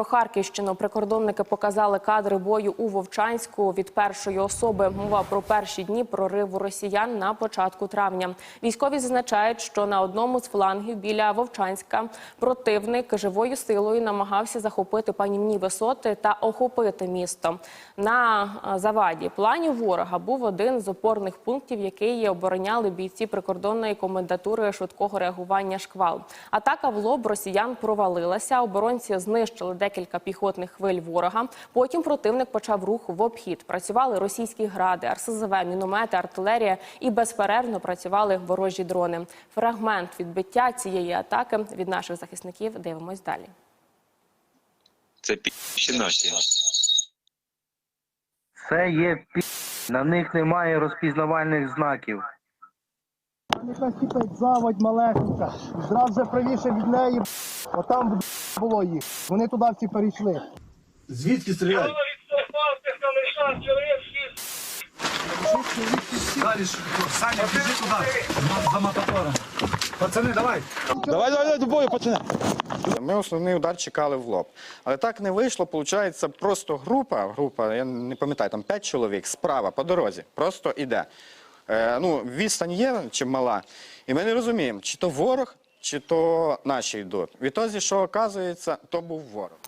про Харківщину. Прикордонники показали кадри бою у Вовчанську від першої особи. Мова про перші дні прориву росіян на початку травня. Військові зазначають, що на одному з флангів біля Вовчанська противник живою силою намагався захопити панівні висоти та охопити місто. На е, заваді планів ворога був один з опорних пунктів, який обороняли бійці прикордонної комендатури швидкого реагування шквал. Атака в лоб росіян провалилася. Оборонці знищили декілька піхотних хвиль ворога. Потім противник почав рух в обхід. Працювали російські гради, РСЗВ, міномети, артилерія і безперервно працювали ворожі дрони. Фрагмент відбиття цієї атаки від наших захисників дивимось далі. Це піші наші. Це є пі... На них немає розпізнавальних знаків. Там якась заводь малесенька. Зразу же правіше від неї, отам було їх. Вони туди всі перейшли. Звідки стріляють? Далі Саня, біжи туди, за- мототором. Пацани, давай. Давай, давай, давай, до бою, пацани. Ми основний удар чекали в лоб. Але так не вийшло. Получається, просто група, група, я не пам'ятаю, там 5 чоловік справа по дорозі, просто іде. Е, ну, відстань є чимала, і ми не розуміємо, чи то ворог, чи то наші йдуть. Відтоді, що оказується, то був ворог.